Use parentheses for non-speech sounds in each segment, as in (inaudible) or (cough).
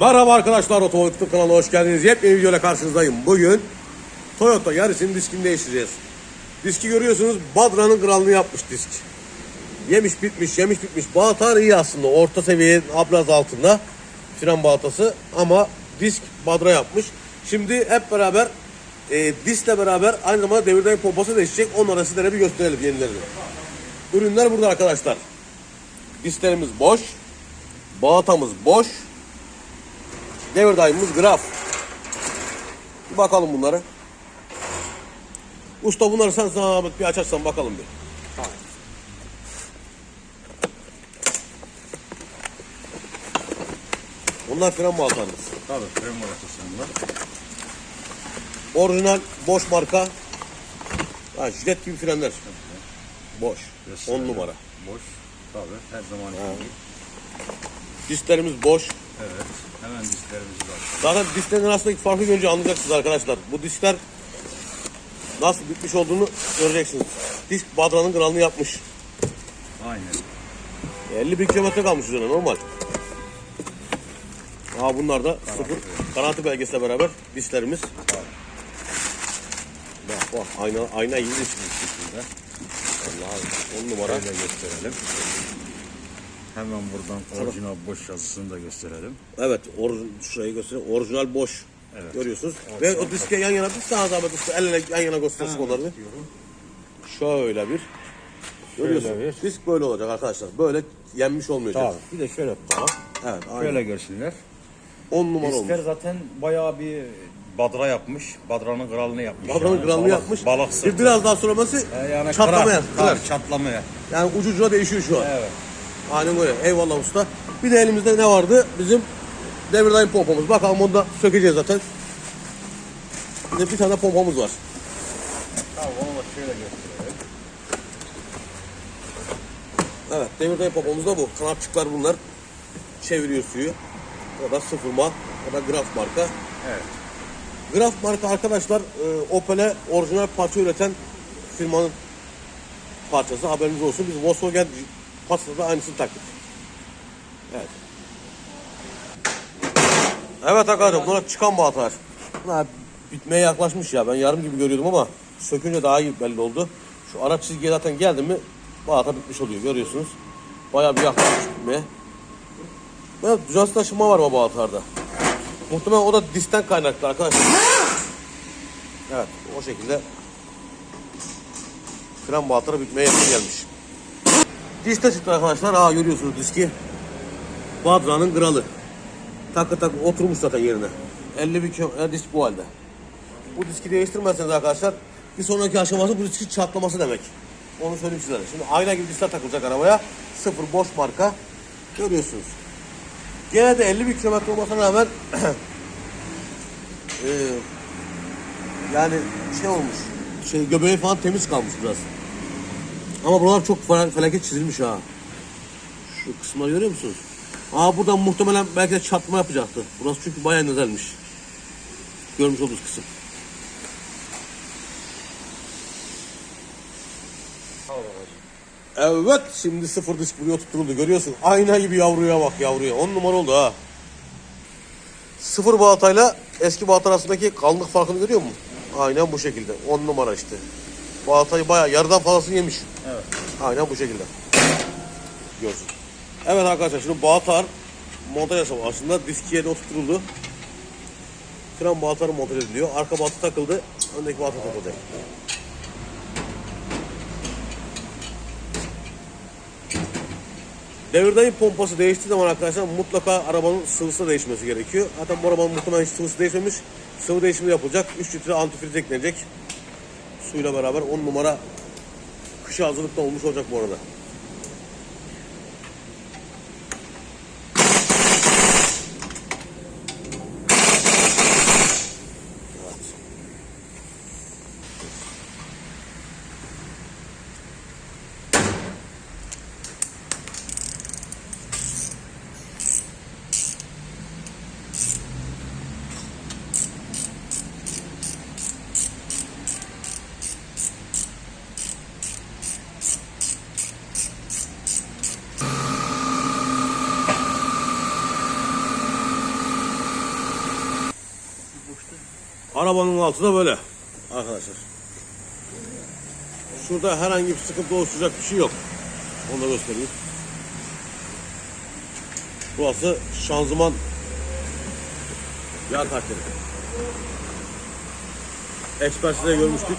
Merhaba arkadaşlar YouTube kanalına hoş geldiniz. Yepyeni videoyla karşınızdayım. Bugün Toyota Yaris'in diskini değiştireceğiz. Diski görüyorsunuz Badra'nın kralını yapmış disk. Yemiş bitmiş yemiş bitmiş. Bağıtar iyi aslında. Orta seviye biraz altında. Fren bağıtası ama disk Badra yapmış. Şimdi hep beraber e, diskle beraber aynı zamanda devirden pompası değişecek. Onları sizlere bir gösterelim yenilerini. Ürünler burada arkadaşlar. Disklerimiz boş. Bağıtamız boş. Devir daimimiz graf. Bir bakalım bunları. Usta bunları sen zahmet bir açarsan bakalım bir. Bunlar fren baltanız. Tabii fren moratosunda. Orijinal boş marka. Ha, jilet gibi frenler. Boş. 10 numara. Boş. Tabii her zaman gibi. Disklerimiz boş. Evet. Hemen disklerimizi de açalım. Zaten disklerin arasındaki farkı görünce anlayacaksınız arkadaşlar. Bu diskler nasıl bitmiş olduğunu göreceksiniz. Disk Badra'nın kralını yapmış. Aynen. 50 bin kilometre kalmış üzerine normal. Aa bunlar da sıfır garanti belgesiyle beraber disklerimiz. Bak bak ayna, ayna gibi disk. Allah on numara. Şöyle gösterelim. Hemen buradan orijinal boş yazısını da gösterelim. Evet or, şurayı göstereyim. Orijinal boş. Evet. Görüyorsunuz. Ve o diske yan yana bir sağa zahmet usta eline yan yana göstersin onları bir. Şöyle bir. Görüyorsunuz. Şöyle bir. Disk böyle olacak arkadaşlar. Böyle yenmiş olmayacak. Tabii. Bir de şöyle tutalım. Evet aynen. Şöyle görsünler. 10 numara olmuş. Diskler zaten bayağı bir badra yapmış. Badranın kralını yapmış. Badra'nın yani. kralını Balık- yapmış. Balık Bir sırtı. biraz daha sonraması Ee, yani çatlamaya. kırar, kırar. kırar, çatlamaya. Yani ucu ucuna değişiyor şu an. Evet. Aynen öyle. Eyvallah usta. Bir de elimizde ne vardı? Bizim devir daim pompamız. Bakalım onu da sökeceğiz zaten. Bir de bir tane pompamız var. Tamam onu da şöyle gösterelim. Evet devir daim pompamız da bu. Kanatçıklar bunlar. Çeviriyor suyu. O da sıfırma. O da Graf marka. Evet. Graf marka arkadaşlar e, Opel'e orijinal parça üreten firmanın parçası. Haberiniz olsun. Biz Volkswagen Passat'ta da aynısını taktık. Evet. Evet arkadaşlar bunlar çıkan bağlar. Bunlar bitmeye yaklaşmış ya. Ben yarım gibi görüyordum ama sökünce daha iyi belli oldu. Şu ara çizgiye zaten geldi mi bağta bitmiş oluyor görüyorsunuz. Bayağı bir yaklaşmış bitmeye. Evet düzensiz taşıma var bu bağlarda. Muhtemelen o da disten kaynaklı arkadaşlar. Evet o şekilde fren bağları bitmeye yakın gelmiş. Diste çıktı arkadaşlar. Aa görüyorsunuz diski. Badra'nın kralı. Takı takı oturmuş zaten yerine. 50 bin kilo disk bu halde. Bu diski değiştirmezseniz arkadaşlar bir sonraki aşaması bu diskin çatlaması demek. Onu söyleyeyim sizlere. Şimdi ayna gibi diskler takılacak arabaya. Sıfır boş marka. Görüyorsunuz. Gene de 50 bin kilometre olmasına rağmen eee, (clears throat) yani şey olmuş. Şey göbeği falan temiz kalmış biraz. Ama buralar çok fel- felaket çizilmiş ha. Şu kısımları görüyor musunuz? Aa buradan muhtemelen belki de çatma yapacaktı. Burası çünkü bayağı nezelmiş. Görmüş olduğunuz kısım. Evet şimdi sıfır disk buraya tutturuldu görüyorsun. Ayna gibi yavruya bak yavruya. On numara oldu ha. Sıfır baltayla eski balta arasındaki kalınlık farkını görüyor musun? Aynen bu şekilde. On numara işte. Baltayı bayağı yarıdan fazlasını yemiş. Evet. Aynen bu şekilde. Görsün. Evet arkadaşlar şimdi baltar montaj aşamasında disk yerine oturtuldu. Fren baltarı montaj ediliyor. Arka balta takıldı. Öndeki balta takıldı. Devirdayım pompası değiştiği zaman arkadaşlar mutlaka arabanın sıvısı değişmesi gerekiyor. Zaten bu arabanın muhtemelen hiç sıvısı değişmemiş. Sıvı değişimi yapılacak. 3 litre antifriz eklenecek. Suyla beraber 10 numara kışa hazırlıkta olmuş olacak bu arada. Arabanın altı da böyle arkadaşlar. Şurada herhangi bir sıkıntı oluşturacak bir şey yok. Onu da göstereyim. Burası şanzıman yağ kalpleri. Ekspertizde görmüştük.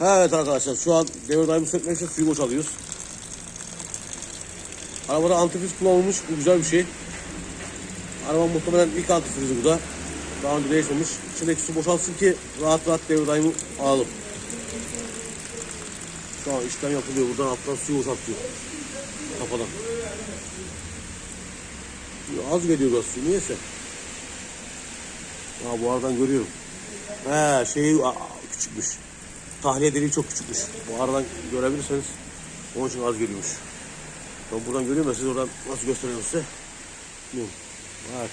Evet arkadaşlar şu an devir daimi sökmek için suyu boşalıyoruz. Arabada antifriz kullanılmış. Bu güzel bir şey. Araba muhtemelen ilk antifrizi bu da. Daha önce değişmemiş. İçindeki su boşalsın ki rahat rahat devir alalım. Şu an işlem yapılıyor. Buradan alttan suyu boşaltıyor. Kafadan. Az geliyor biraz su. Niyeyse. Ha bu aradan görüyorum. He şeyi aa, küçükmüş. Tahliye deliği çok küçükmüş. Bu aradan görebilirseniz onun için az geliyormuş. Ben buradan görüyorum ya siz oradan nasıl gösteriyorum size. Bilmiyorum. Evet.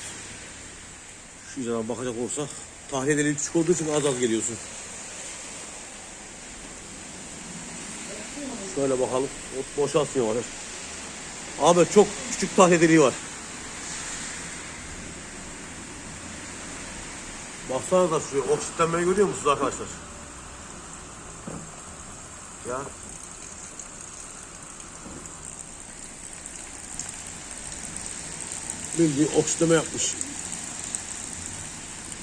Şu yüzden bakacak olursak tahliye deliği küçük olduğu için az az geliyorsun. Şöyle bakalım. O boşaltmıyor var. Ahmet çok küçük tahliye deliği var. Baksana da şuraya oksitlenmeyi görüyor musunuz arkadaşlar? Ya. Bildiğin oksitleme yapmış.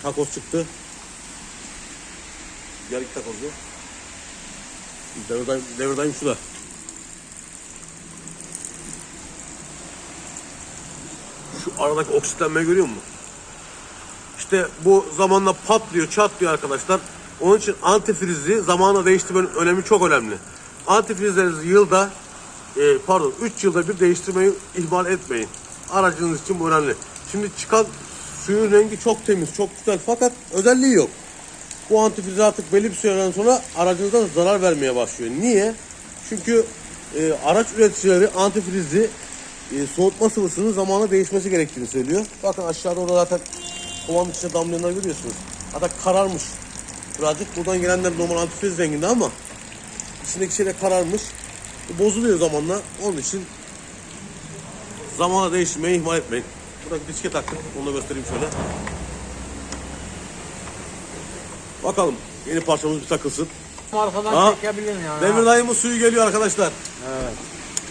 Takoz çıktı. Yarık takozlu. Devirdayım, devirdayım şurada. Şu aradaki oksitlenmeyi görüyor musun? İşte bu zamanla patlıyor, çatlıyor arkadaşlar. Onun için antifrizi zamanla değiştirmenin önemi çok önemli. Antifrizlerinizi yılda, e, pardon 3 yılda bir değiştirmeyi ihmal etmeyin. Aracınız için bu önemli. Şimdi çıkan suyun rengi çok temiz, çok güzel fakat özelliği yok. Bu antifriz artık belli bir süreden sonra aracınıza zarar vermeye başlıyor. Niye? Çünkü e, araç üreticileri antifrizi e, soğutma sıvısının zamanla değişmesi gerektiğini söylüyor. Bakın aşağıda orada zaten kovanın içinde damlayanlar görüyorsunuz. Hatta kararmış. Birazcık buradan gelenler normal antifriz renginde ama içindeki şey de kararmış. Bozuluyor zamanla. Onun için zamana değiştirmeyi ihmal etmeyin. Burada bir diske taktık. Onu da göstereyim şöyle. Bakalım yeni parçamız bir takılsın. Arkadan Ha, çekebilirim yani. Demir dayımın suyu geliyor arkadaşlar. Evet.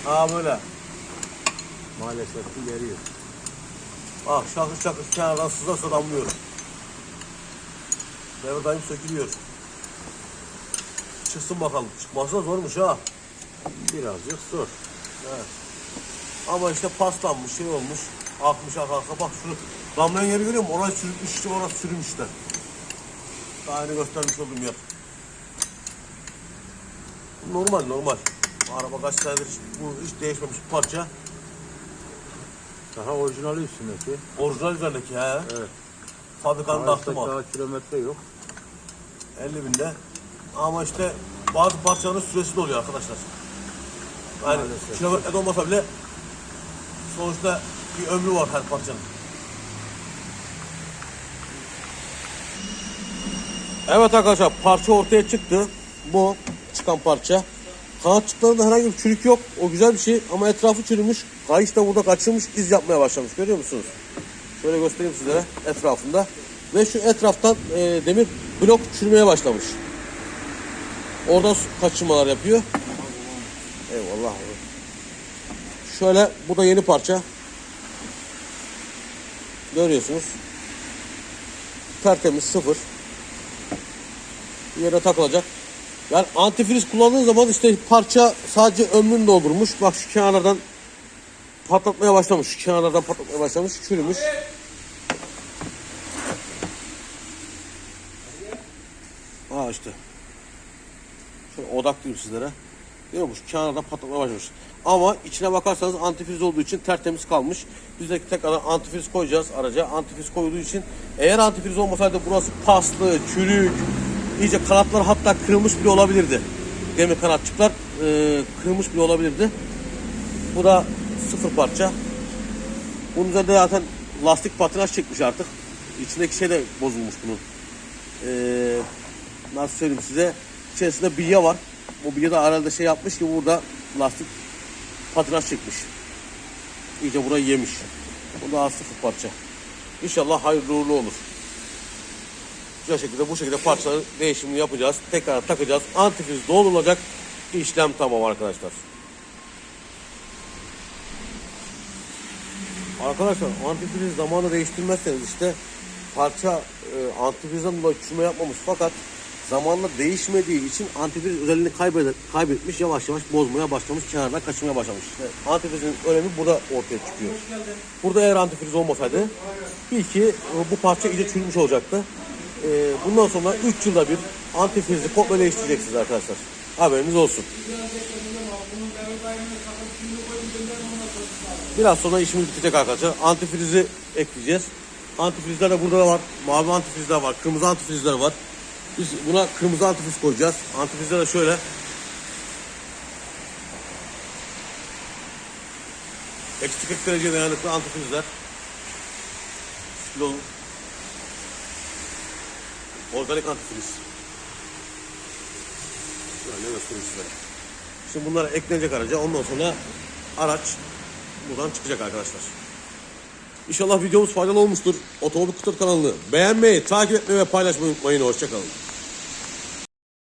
Ha böyle. Maalesef ki geliyor. Bak şakır şakır kenardan sıza sıza damlıyor. Demir dayım sökülüyor. Çıksın bakalım. Çıkması da zormuş ha. Birazcık zor. Ama işte paslanmış şey olmuş. Akmış arka. Bak şunu damlayan yeri görüyor musun? Orası sürükmüş işte orası sürmüş işte. Daha yeni göstermiş olduğum yer. Normal normal. Araba kaç senedir bu hiç değişmemiş bir parça. Daha orijinali üstündeki. Orijinal üzerindeki he. Evet. Fabrikanın Daha, taktım daha kilometre yok. 50 binde. Ama işte bazı parçaların süresi de oluyor arkadaşlar. Yani Maalesef. kilometre olmasa bile sonuçta bir ömrü var her parçanın. Evet arkadaşlar parça ortaya çıktı. Bu çıkan parça. Kanatçıklarında herhangi bir çürük yok. O güzel bir şey ama etrafı çürümüş. Kayış da burada kaçırmış iz yapmaya başlamış. Görüyor musunuz? Şöyle göstereyim sizlere etrafında. Ve şu etraftan e, demir blok çürümeye başlamış. Oradan kaçırmalar yapıyor. Eyvallah. Şöyle bu da yeni parça. Görüyorsunuz. Tertemiz sıfır. Yere takılacak. Yani antifriz kullandığın zaman işte parça sadece ömrünü doldurmuş. Bak şu kenarlardan patlatmaya başlamış. Şu kenarlardan patlatmaya başlamış. Çürümüş. Ha işte. Şöyle odaklıyım sizlere. Görüyor musunuz? Kenardan patlamaya başlamış. Ama içine bakarsanız antifriz olduğu için tertemiz kalmış. Biz de tekrar antifriz koyacağız araca. Antifriz koyduğu için eğer antifriz olmasaydı burası paslı, çürük, iyice kanatlar hatta kırılmış bile olabilirdi. Demir kanatçıklar e, kırılmış bile olabilirdi. Bu da sıfır parça. Bunun üzerinde zaten lastik patinaj çekmiş artık. İçindeki şey de bozulmuş bunun. Ee, nasıl söyleyeyim size içerisinde bilye var. De herhalde şey yapmış ki burada lastik patinaj çekmiş. İyice burayı yemiş. Bu daha sıfır parça. İnşallah hayırlı uğurlu olur. Güzel şekilde bu şekilde parçaları değişimini yapacağız. Tekrar takacağız. Antifriz doldurulacak. İşlem tamam arkadaşlar. Arkadaşlar antifriz zamanı değiştirmezseniz işte parça e, antifrizden dolayı çürüme yapmamış fakat zamanla değişmediği için antifriz özelliğini kaybeder, kaybetmiş yavaş yavaş bozmaya başlamış kenardan kaçmaya başlamış. İşte antifrizin önemi burada ortaya çıkıyor. Burada eğer antifriz olmasaydı bil ki e, bu parça iyice çürümüş olacaktı. E, bundan sonra 3 yılda bir antifrizi komple değiştireceksiniz arkadaşlar. Haberiniz olsun. Biraz sonra işimiz bitecek arkadaşlar. Antifrizi ekleyeceğiz. Antifrizler de burada da var. Mavi antifrizler var. Kırmızı antifrizler var. Biz buna kırmızı antifriz koyacağız. Antifrizler de şöyle. Eksi 40 derece dayanıklı antifrizler. Kilolu. Organik antifriz. Şöyle göstereyim size. Şimdi bunlar eklenecek araca. Ondan sonra araç buradan çıkacak arkadaşlar. İnşallah videomuz faydalı olmuştur. Otomobil Kutu kanalını beğenmeyi, takip etmeyi ve paylaşmayı unutmayın. Hoşçakalın.